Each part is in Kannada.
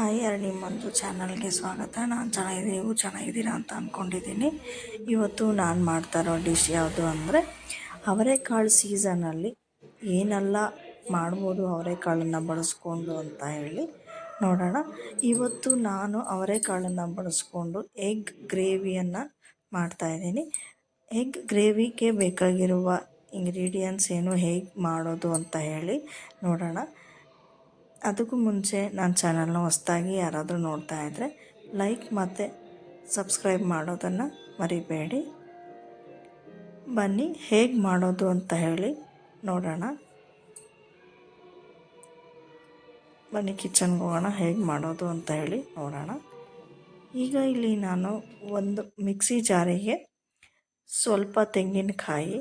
ಹಾಯ್ ಅರಳಿ ಮಂಜು ಚಾನಲ್ಗೆ ಸ್ವಾಗತ. ನಾನು ಚೆನ್ನಾಗಿದ್ದೀನಿ, ನೀವು ಚೆನ್ನಾಗಿದ್ದೀರಾ ಅಂತ ಅಂದ್ಕೊಂಡಿದ್ದೀನಿ ಇವತ್ತು ನಾನು ಮಾಡ್ತಾ ಇರೋ ಡಿಶ್ ಯಾವುದು ಅಂದರೆ ಅವರೆಕಾಳು ಸೀಸನಲ್ಲಿ ಏನೆಲ್ಲ ಮಾಡ್ಬೋದು ಅವರೆಕಾಳನ್ನು ಬಳಸ್ಕೊಂಡು ಅಂತ ಹೇಳಿ ನೋಡೋಣ. ಇವತ್ತು ನಾನು ಅವರೆಕಾಳನ್ನು ಬಳಸ್ಕೊಂಡು ಎಗ್ ಗ್ರೇವಿಯನ್ನು ಮಾಡ್ತಾಯಿದ್ದೀನಿ ಎಗ್ ಗ್ರೇವಿಗೆ ಬೇಕಾಗಿರುವ ಇಂಗ್ರೀಡಿಯೆಂಟ್ಸ್ ಏನು ಹೇಗೆ ಮಾಡೋದು ಅಂತ ಹೇಳಿ ನೋಡೋಣ. ಅದಕ್ಕೂ ಮುಂಚೆ ನನ್ನ ಚಾನಲ್ನ ಹೊಸ್ದಾಗಿ ಯಾರಾದರೂ ನೋಡ್ತಾ ಇದ್ದರೆ ಲೈಕ್ ಮತ್ತು ಸಬ್ಸ್ಕ್ರೈಬ್ ಮಾಡೋದನ್ನು ಮರಿಬೇಡಿ. ಬನ್ನಿ, ಹೇಗೆ ಮಾಡೋದು ಅಂತ ಹೇಳಿ ನೋಡೋಣ. ಬನ್ನಿ, ಕಿಚನ್ಗೆ ಹೋಗೋಣ, ಹೇಗೆ ಮಾಡೋದು ಅಂತ ಹೇಳಿ ನೋಡೋಣ. ಈಗ ಇಲ್ಲಿ ನಾನು ಒಂದು ಮಿಕ್ಸಿ ಜಾರಿಗೆ ಸ್ವಲ್ಪ ತೆಂಗಿನಕಾಯಿ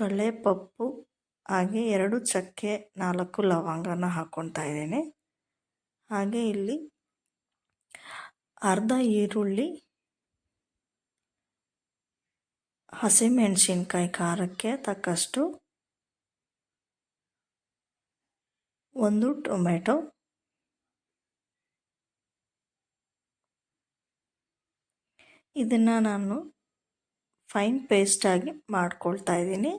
ಕಡಲೆಪಪ್ಪು ಹಾಗೆ ಎರಡು ಚಕ್ಕೆ ನಾಲ್ಕು ಲವಂಗನ ಹಾಕ್ಕೊತಾ ಇದ್ದೀನಿ. ಹಾಗೆ ಇಲ್ಲಿ ಅರ್ಧ ಈರುಳ್ಳಿ, ಹಸಿಮೆಣಸಿನ್ಕಾಯಿ ಖಾರಕ್ಕೆ ತಕ್ಕಷ್ಟು ಒಂದು ಟೊಮೆಟೊ, ಇದನ್ನು ನಾನು ಫೈನ್ ಪೇಸ್ಟಾಗಿ ಮಾಡ್ಕೊಳ್ತಾ ಇದ್ದೀನಿ.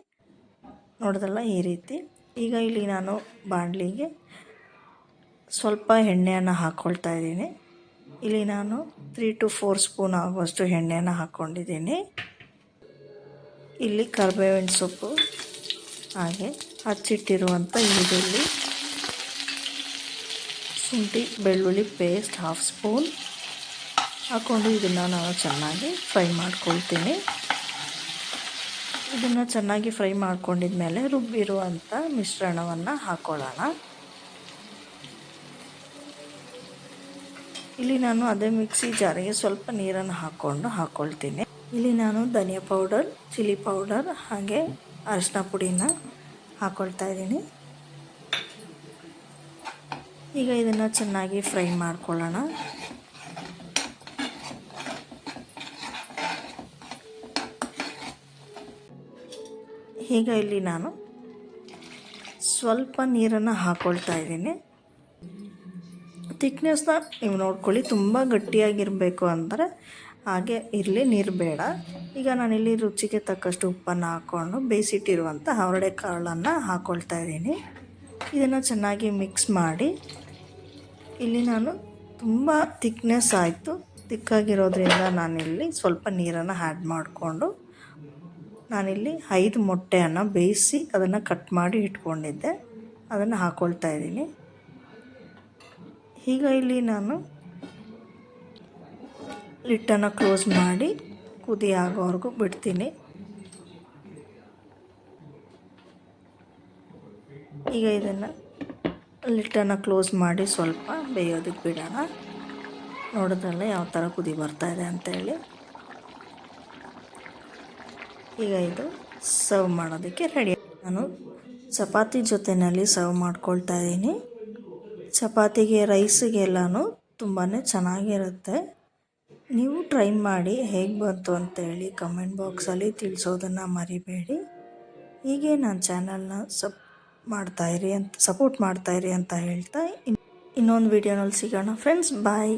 ನೋಡಿದ್ರಲ್ಲ ಈ ರೀತಿ. ಈಗ ಇಲ್ಲಿ ನಾನು ಬಾಣಲಿಗೆ ಸ್ವಲ್ಪ ಎಣ್ಣೆಯನ್ನು ಹಾಕ್ಕೊಳ್ತಾ ಇದ್ದೀನಿ. ಇಲ್ಲಿ ನಾನು ತ್ರೀ ಟು ಫೋರ್ ಸ್ಪೂನ್ ಆಗುವಷ್ಟು ಎಣ್ಣೆಯನ್ನು ಹಾಕ್ಕೊಂಡಿದ್ದೀನಿ ಇಲ್ಲಿ ಕರ್ಬೇವಿನ ಸೊಪ್ಪು, ಹಾಗೆ ಹಚ್ಚಿಟ್ಟಿರುವಂಥ ಈರುಳ್ಳಿ, ಶುಂಠಿ, ಬೆಳ್ಳುಳ್ಳಿ ಪೇಸ್ಟ್ ಹಾಫ್ ಸ್ಪೂನ್ ಹಾಕ್ಕೊಂಡು ಇದನ್ನು ನಾನು ಚೆನ್ನಾಗಿ ಫ್ರೈ ಮಾಡ್ಕೊಳ್ತೀನಿ. ಇದನ್ನು ಚೆನ್ನಾಗಿ ಫ್ರೈ ಮಾಡ್ಕೊಂಡಿದ ಮೇಲೆ ರುಬ್ಬಿರುವಂಥ ಮಿಶ್ರಣವನ್ನು ಹಾಕ್ಕೊಳ್ಳೋಣ ಇಲ್ಲಿ ನಾನು ಅದೇ ಮಿಕ್ಸಿ ಜಾರಿಗೆ ಸ್ವಲ್ಪ ನೀರನ್ನು ಹಾಕ್ಕೊಂಡು ಹಾಕ್ಕೊಳ್ತೀನಿ ಇಲ್ಲಿ ನಾನು ಧನಿಯಾ ಪೌಡರ್, ಚಿಲ್ಲಿ ಪೌಡರ್ ಹಾಗೆ ಅರಿಶಿನ ಪುಡಿನ ಹಾಕ್ಕೊಳ್ತಾ ಇದ್ದೀನಿ. ಈಗ ಇದನ್ನು ಚೆನ್ನಾಗಿ ಫ್ರೈ ಮಾಡ್ಕೊಳ್ಳೋಣ. ಈಗ ಇಲ್ಲಿ ನಾನು ಸ್ವಲ್ಪ ನೀರನ್ನು ಹಾಕ್ಕೊಳ್ತಾ ಇದ್ದೀನಿ. ತಿಕ್ನೆಸ್ನ ನೀವು ನೋಡ್ಕೊಳ್ಳಿ, ತುಂಬ ಗಟ್ಟಿಯಾಗಿರಬೇಕು ಅಂದರೆ ಹಾಗೆ ಇರಲಿ, ನೀರು ಬೇಡ. ಈಗ ನಾನಿಲ್ಲಿ ರುಚಿಗೆ ತಕ್ಕಷ್ಟು ಉಪ್ಪನ್ನು ಹಾಕ್ಕೊಂಡು ಬೇಯಿಸಿಟ್ಟಿರುವಂಥ ಹರಡೆ ಕಾಳನ್ನು ಹಾಕ್ಕೊಳ್ತಾ ಇದ್ದೀನಿ. ಇದನ್ನು ಚೆನ್ನಾಗಿ ಮಿಕ್ಸ್ ಮಾಡಿ. ಇಲ್ಲಿ ನಾನು ತುಂಬ ತಿಕ್ನೆಸ್ ಆಯಿತು. ತಿಕ್ಕಾಗಿರೋದ್ರಿಂದ ನಾನಿಲ್ಲಿ ಸ್ವಲ್ಪ ನೀರನ್ನು ಆ್ಯಡ್ ಮಾಡಿಕೊಂಡು ನಾನಿಲ್ಲಿ ಐದು ಮೊಟ್ಟೆಯನ್ನು ಬೇಯಿಸಿ ಅದನ್ನು ಕಟ್ ಮಾಡಿ ಇಟ್ಕೊಂಡಿದ್ದೆ. ಅದನ್ನು ಹಾಕ್ಕೊಳ್ತಾ ಇದ್ದೀನಿ. ಈಗ ಇಲ್ಲಿ ನಾನು ಲಿಟ್ಟನ್ನು ಕ್ಲೋಸ್ ಮಾಡಿ ಕುದಿ ಆಗೋವರೆಗೂ ಬಿಡ್ತೀನಿ. ಈಗ ಇದನ್ನು ಲಿಟ್ಟನ್ನು ಕ್ಲೋಸ್ ಮಾಡಿ ಸ್ವಲ್ಪ ಬೇಯೋದಕ್ಕೆ ಬಿಡೋಣ. ನೋಡಿದ್ರಲ್ಲ ಯಾವ ಥರ ಕುದಿ ಬರ್ತಾಯಿದೆ ಅಂತೇಳಿ. ಈಗ ಇದು ಸರ್ವ್ ಮಾಡೋದಕ್ಕೆ ರೆಡಿ ನಾನು ಚಪಾತಿ ಜೊತೆಯಲ್ಲಿ ಸರ್ವ್ ಮಾಡ್ಕೊಳ್ತಾ ಇದ್ದೀನಿ. ಚಪಾತಿಗೆ ರೈಸಿಗೆಲ್ಲನೂ ತುಂಬಾ ಚೆನ್ನಾಗಿರುತ್ತೆ. ನೀವು ಟ್ರೈ ಮಾಡಿ ಹೇಗೆ ಬಂತು ಅಂತೇಳಿ ಕಮೆಂಟ್ ಬಾಕ್ಸಲ್ಲಿ ತಿಳಿಸೋದನ್ನು ಮರಿಬೇಡಿ. ಹೀಗೆ ನನ್ನ ಚಾನಲ್ನ ಸಪ್ ಮಾಡ್ತಾಯಿರಿ ಅಂತ ಸಪೋರ್ಟ್ ಮಾಡ್ತಾಯಿರಿ ಅಂತ ಹೇಳ್ತಾ ಇನ್ನೊಂದು ವೀಡಿಯೋನಲ್ಲಿ ಸಿಗೋಣ ಫ್ರೆಂಡ್ಸ್ ಬಾಯ್